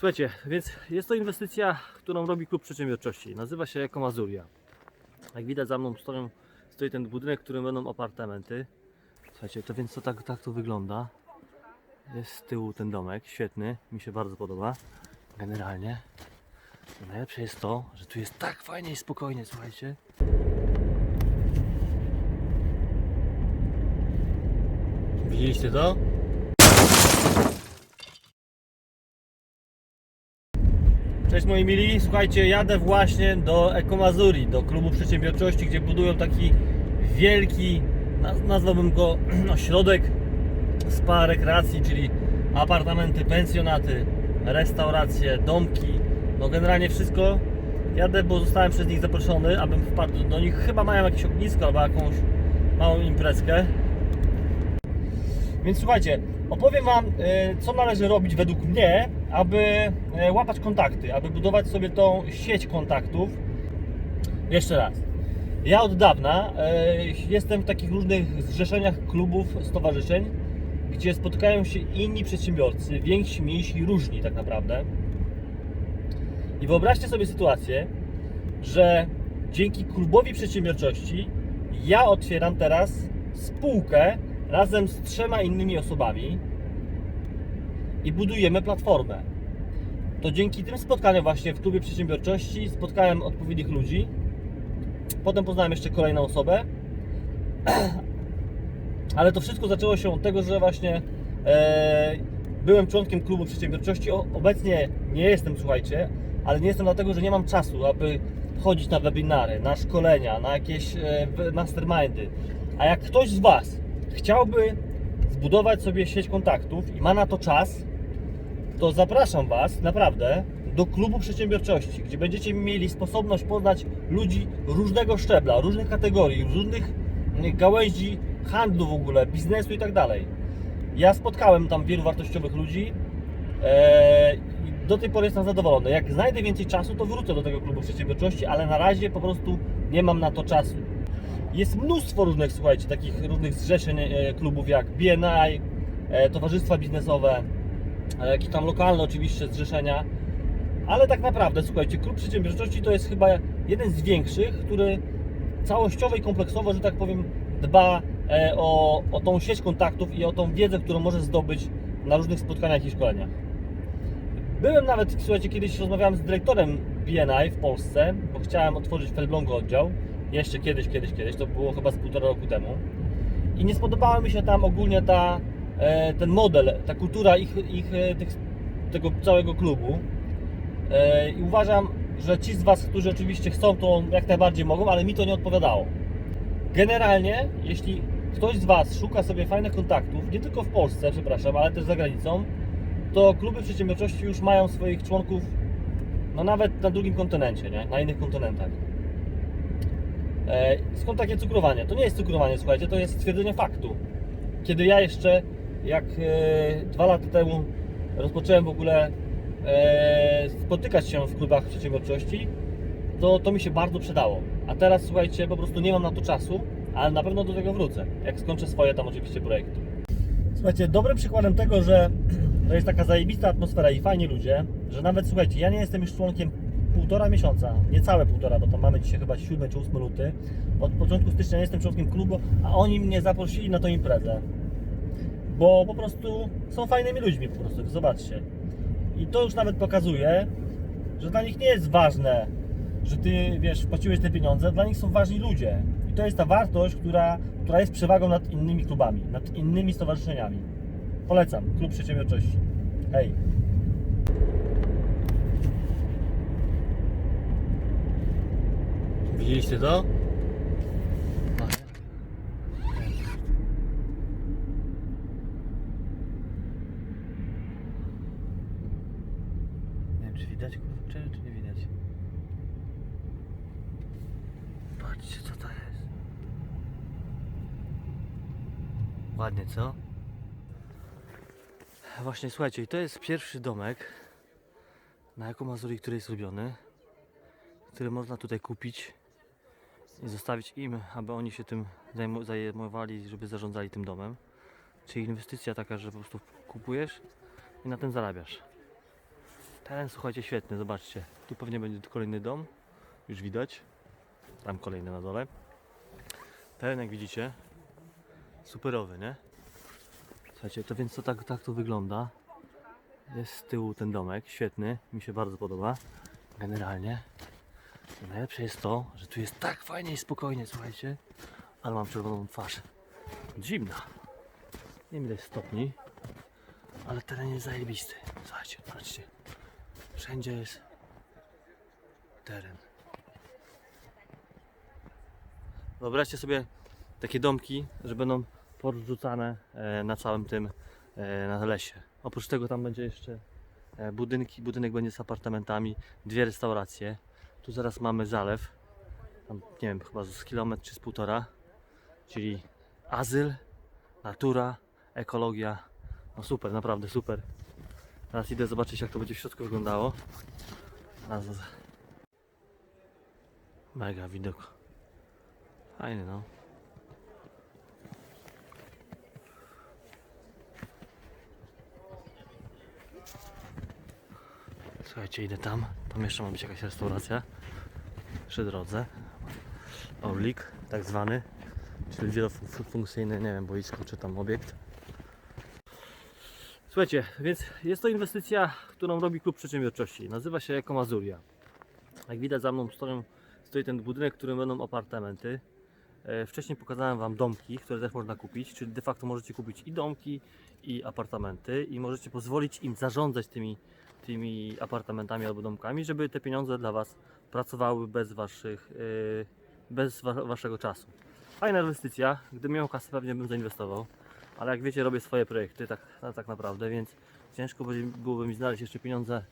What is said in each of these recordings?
Słuchajcie, więc jest to inwestycja, którą robi Klub Przedsiębiorczości. Nazywa się Eko Mazuria. Jak widać za mną stoją, stoi ten budynek, w którym będą apartamenty. Słuchajcie, to więc to tak, tak to wygląda. Jest z tyłu ten domek, świetny, mi się bardzo podoba. Generalnie. Najlepsze jest to, że tu jest tak fajnie i spokojnie, słuchajcie. Widzieliście to? Cześć moi mili, słuchajcie, jadę właśnie do Ekomazuri, do klubu przedsiębiorczości, gdzie budują taki wielki, naz- nazwałbym go ośrodek spa rekreacji, czyli apartamenty, pensjonaty, restauracje, domki, no generalnie wszystko. Jadę, bo zostałem przez nich zaproszony, abym wpadł do nich. Chyba mają jakieś ognisko albo jakąś małą imprezkę. Więc słuchajcie, opowiem Wam, e, co należy robić według mnie, aby e, łapać kontakty, aby budować sobie tą sieć kontaktów. Jeszcze raz. Ja od dawna e, jestem w takich różnych zrzeszeniach klubów, stowarzyszeń, gdzie spotykają się inni przedsiębiorcy, więksi, mniejsi, różni tak naprawdę. I wyobraźcie sobie sytuację, że dzięki klubowi przedsiębiorczości ja otwieram teraz spółkę razem z trzema innymi osobami i budujemy platformę. To dzięki tym spotkaniom właśnie w klubie przedsiębiorczości spotkałem odpowiednich ludzi. Potem poznałem jeszcze kolejną osobę. Ale to wszystko zaczęło się od tego, że właśnie e, byłem członkiem klubu przedsiębiorczości. O, obecnie nie jestem, słuchajcie, ale nie jestem dlatego, że nie mam czasu, aby chodzić na webinary, na szkolenia, na jakieś e, mastermindy. A jak ktoś z Was chciałby zbudować sobie sieć kontaktów i ma na to czas, to zapraszam Was naprawdę do klubu przedsiębiorczości, gdzie będziecie mieli sposobność poznać ludzi różnego szczebla, różnych kategorii, różnych mm, gałęzi handlu w ogóle, biznesu i tak dalej. Ja spotkałem tam wielu wartościowych ludzi e, i do tej pory jestem zadowolony. Jak znajdę więcej czasu, to wrócę do tego klubu przedsiębiorczości, ale na razie po prostu nie mam na to czasu. Jest mnóstwo różnych, słuchajcie, takich różnych zrzeszeń e, klubów jak BNI, e, towarzystwa biznesowe, e, jakieś tam lokalne oczywiście zrzeszenia, ale tak naprawdę, słuchajcie, klub przedsiębiorczości to jest chyba jeden z większych, który całościowo i kompleksowo, że tak powiem, dba e, o, o tą sieć kontaktów i o tą wiedzę, którą może zdobyć na różnych spotkaniach i szkoleniach. Byłem nawet, słuchajcie, kiedyś rozmawiałem z dyrektorem BNI w Polsce, bo chciałem otworzyć w Elblągu oddział. Jeszcze kiedyś, kiedyś, kiedyś, to było chyba z półtora roku temu. I nie spodobała mi się tam ogólnie ta, ten model, ta kultura ich, ich e, tych, tego całego klubu. E, I uważam, że ci z Was, którzy oczywiście chcą, to jak najbardziej mogą, ale mi to nie odpowiadało. Generalnie, jeśli ktoś z Was szuka sobie fajnych kontaktów, nie tylko w Polsce, przepraszam, ale też za granicą, to kluby przedsiębiorczości już mają swoich członków, no nawet na drugim kontynencie, nie? na innych kontynentach. E, skąd takie cukrowanie? To nie jest cukrowanie, słuchajcie, to jest stwierdzenie faktu. Kiedy ja jeszcze, jak e, dwa lata temu rozpocząłem w ogóle e, spotykać się w klubach przedsiębiorczości, to, to mi się bardzo przydało. A teraz, słuchajcie, po prostu nie mam na to czasu, ale na pewno do tego wrócę, jak skończę swoje tam oczywiście projekty. Słuchajcie, dobrym przykładem tego, że to jest taka zajebista atmosfera i fajni ludzie, że nawet słuchajcie, ja nie jestem już członkiem półtora miesiąca, niecałe półtora, bo tam mamy dzisiaj chyba 7 czy 8 luty. Od początku stycznia nie jestem członkiem klubu, a oni mnie zaprosili na tą imprezę. Bo po prostu są fajnymi ludźmi po prostu, zobaczcie. I to już nawet pokazuje, że dla nich nie jest ważne, że ty wiesz, wpłaciłeś te pieniądze, dla nich są ważni ludzie. I to jest ta wartość, która, która jest przewagą nad innymi klubami, nad innymi stowarzyszeniami. Polecam, klub przedsiębiorczości. Hej. Widzieliście to? Widać kurczę, czy nie widać. Patrzcie, co to jest. Ładnie, co? Właśnie, słuchajcie, to jest pierwszy domek na Eko Mazurii, który jest robiony, który można tutaj kupić i zostawić im, aby oni się tym zajmowali, żeby zarządzali tym domem. Czyli inwestycja taka, że po prostu kupujesz i na tym zarabiasz. Teren, słuchajcie, świetny, zobaczcie. Tu pewnie będzie kolejny dom, już widać. Tam kolejny na dole. Teren, jak widzicie, superowy, nie? Słuchajcie, to więc to tak, tak to wygląda. Jest z tyłu ten domek, świetny, mi się bardzo podoba. Generalnie. Najlepsze jest to, że tu jest tak fajnie i spokojnie, słuchajcie. Ale mam czerwoną twarz. Zimna. Nie wiem ile stopni, ale teren jest zajebisty. Słuchajcie, patrzcie. Wszędzie jest teren. Wyobraźcie sobie takie domki, że będą porzucane e, na całym tym e, na lesie. Oprócz tego tam będzie jeszcze e, budynki, budynek będzie z apartamentami, dwie restauracje. Tu zaraz mamy zalew, tam nie wiem, chyba z kilometr czy z półtora, czyli azyl, natura, ekologia. No super, naprawdę super. Teraz idę zobaczyć jak to będzie w środku wyglądało. Mega widok. Fajny no. Słuchajcie, idę tam. Tam jeszcze ma być jakaś restauracja. Przy drodze. Orlik, tak zwany. Czyli wielofunkcyjny, nie wiem, boisko czy tam obiekt. Słuchajcie, więc jest to inwestycja, którą robi Klub Przedsiębiorczości. Nazywa się Eko Mazuria. Jak widać za mną stoją, stoi ten budynek, w którym będą apartamenty. E, Wcześniej pokazałem Wam domki, które też można kupić, czyli de facto możecie kupić i domki, i apartamenty i możecie pozwolić im zarządzać tymi, tymi apartamentami albo domkami, żeby te pieniądze dla Was pracowały bez, waszych, e, bez wa Waszego czasu. Fajna inwestycja, gdybym miał kasę pewnie bym zainwestował, ale jak wiecie robię swoje projekty tak, tak naprawdę, więc ciężko byłoby mi znaleźć jeszcze pieniądze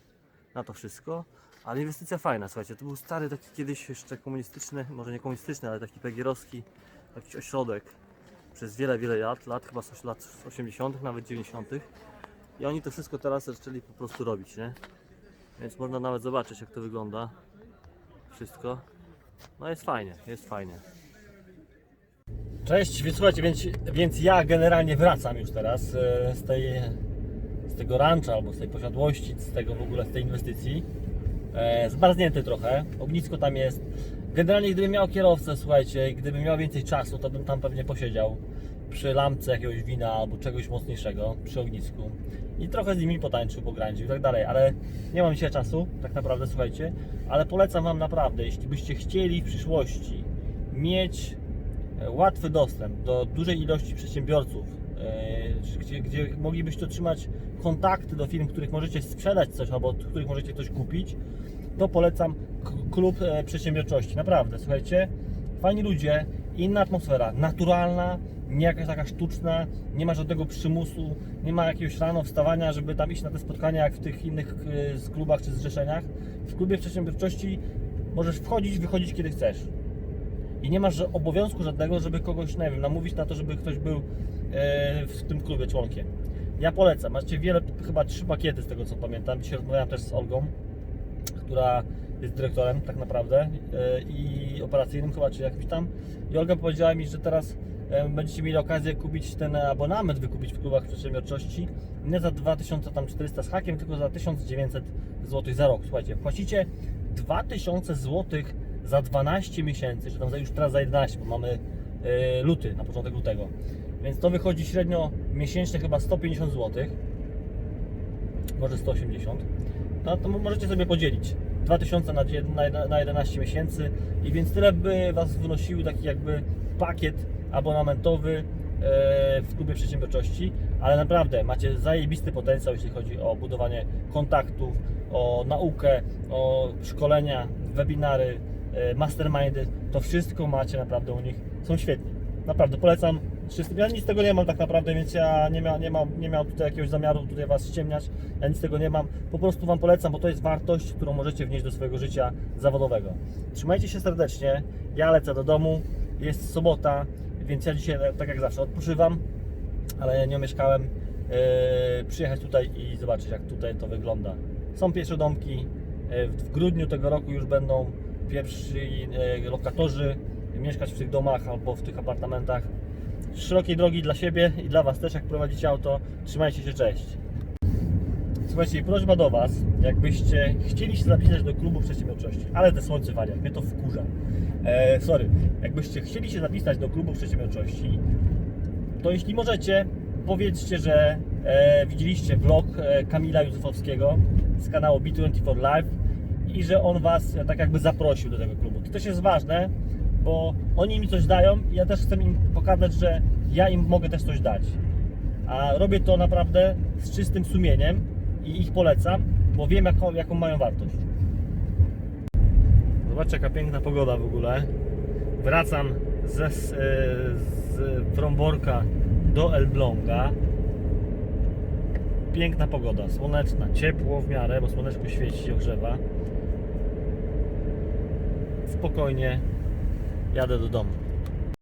na to wszystko. Ale inwestycja fajna, słuchajcie, to był stary taki kiedyś jeszcze komunistyczny, może nie komunistyczny, ale taki pegierowski jakiś ośrodek przez wiele, wiele lat, lat chyba lat 80., nawet 90. I oni to wszystko teraz zaczęli po prostu robić, nie? Więc można nawet zobaczyć jak to wygląda. Wszystko. No jest fajnie, jest fajnie. Cześć, więc słuchajcie, więc, więc ja generalnie wracam już teraz e, z tej z tego rancha albo z tej posiadłości, z tego w ogóle z tej inwestycji. E, zmarznięty trochę, ognisko tam jest. Generalnie gdybym miał kierowcę, słuchajcie, gdybym miał więcej czasu, to bym tam pewnie posiedział przy lampce jakiegoś wina albo czegoś mocniejszego przy ognisku i trochę z nimi potańczył, pograniczył i tak dalej, ale nie mam dzisiaj czasu, tak naprawdę, słuchajcie, ale polecam Wam naprawdę, jeśli byście chcieli w przyszłości mieć łatwy dostęp do dużej ilości przedsiębiorców, e, gdzie, gdzie moglibyście otrzymać kontakty do firm, których możecie sprzedać coś albo od których możecie coś kupić, to polecam klub e, przedsiębiorczości. Naprawdę, słuchajcie, fajni ludzie, inna atmosfera, naturalna, nie jakaś taka sztuczna, nie ma żadnego przymusu, nie ma jakiegoś rano wstawania, żeby tam iść na te spotkania jak w tych innych e, klubach czy zrzeszeniach. W klubie przedsiębiorczości możesz wchodzić, wychodzić kiedy chcesz i nie masz że- obowiązku żadnego, żeby kogoś, nie wiem, namówić na to, żeby ktoś był e, w tym klubie członkiem. Ja polecam, macie wiele, chyba trzy pakiety z tego co pamiętam. Dzisiaj rozmawiałem też z Olgą, która jest dyrektorem tak naprawdę e, i operacyjnym chyba, czy jakimś tam. I Olga powiedziała mi, że teraz e, będziecie mieli okazję kupić ten abonament, wykupić w klubach przedsiębiorczości nie za 2400 z hakiem, tylko za 1900 zł za rok. Słuchajcie, płacicie 2000 zł za 12 miesięcy, czy tam już teraz za 11, bo mamy e, luty, na początek lutego. Więc to wychodzi średnio miesięcznie chyba 150 zł, może 180. No to możecie sobie podzielić 2000 na, dzie- na, jed- na 11 miesięcy i więc tyle by Was wynosił taki jakby pakiet abonamentowy e, w klubie przedsiębiorczości, ale naprawdę macie zajebisty potencjał, jeśli chodzi o budowanie kontaktów, o naukę, o szkolenia, webinary, mastermindy, to wszystko macie naprawdę u nich, są świetni. Naprawdę polecam. Ja nic z tego nie mam tak naprawdę, więc ja nie, mia, nie, mam, nie miał tutaj jakiegoś zamiaru tutaj Was ściemniać. Ja nic z tego nie mam. Po prostu Wam polecam, bo to jest wartość, którą możecie wnieść do swojego życia zawodowego. Trzymajcie się serdecznie. Ja lecę do domu. Jest sobota, więc ja dzisiaj, tak jak zawsze, odpoczywam, ale nie omieszkałem e, przyjechać tutaj i zobaczyć, jak tutaj to wygląda. Są pierwsze domki. E, w grudniu tego roku już będą pierwsi e, lokatorzy mieszkać w tych domach albo w tych apartamentach. Szerokiej drogi dla siebie i dla Was też, jak prowadzicie auto. Trzymajcie się, cześć. słuchajcie, prośba do Was, jakbyście chcieli się zapisać do klubu przedsiębiorczości, ale te słońce wali, jak mnie to wkurza. E, sorry, jakbyście chcieli się zapisać do klubu przedsiębiorczości, to jeśli możecie, powiedzcie, że e, widzieliście vlog e, Kamila Józefowskiego z kanału B24 Live i że on Was e, tak jakby zaprosił do tego klubu. To też jest ważne, bo oni mi coś dają i ja też chcę im pokazać, że ja im mogę też coś dać. A robię to naprawdę z czystym sumieniem i ich polecam, bo wiem jaką, jaką mają wartość. Zobaczcie jaka piękna pogoda w ogóle. Wracam ze, z, e, z Fromborka do Elbląga. Piękna pogoda, słoneczna, ciepło w miarę, bo słoneczko świeci, ogrzewa. Spokojnie jadę do domu.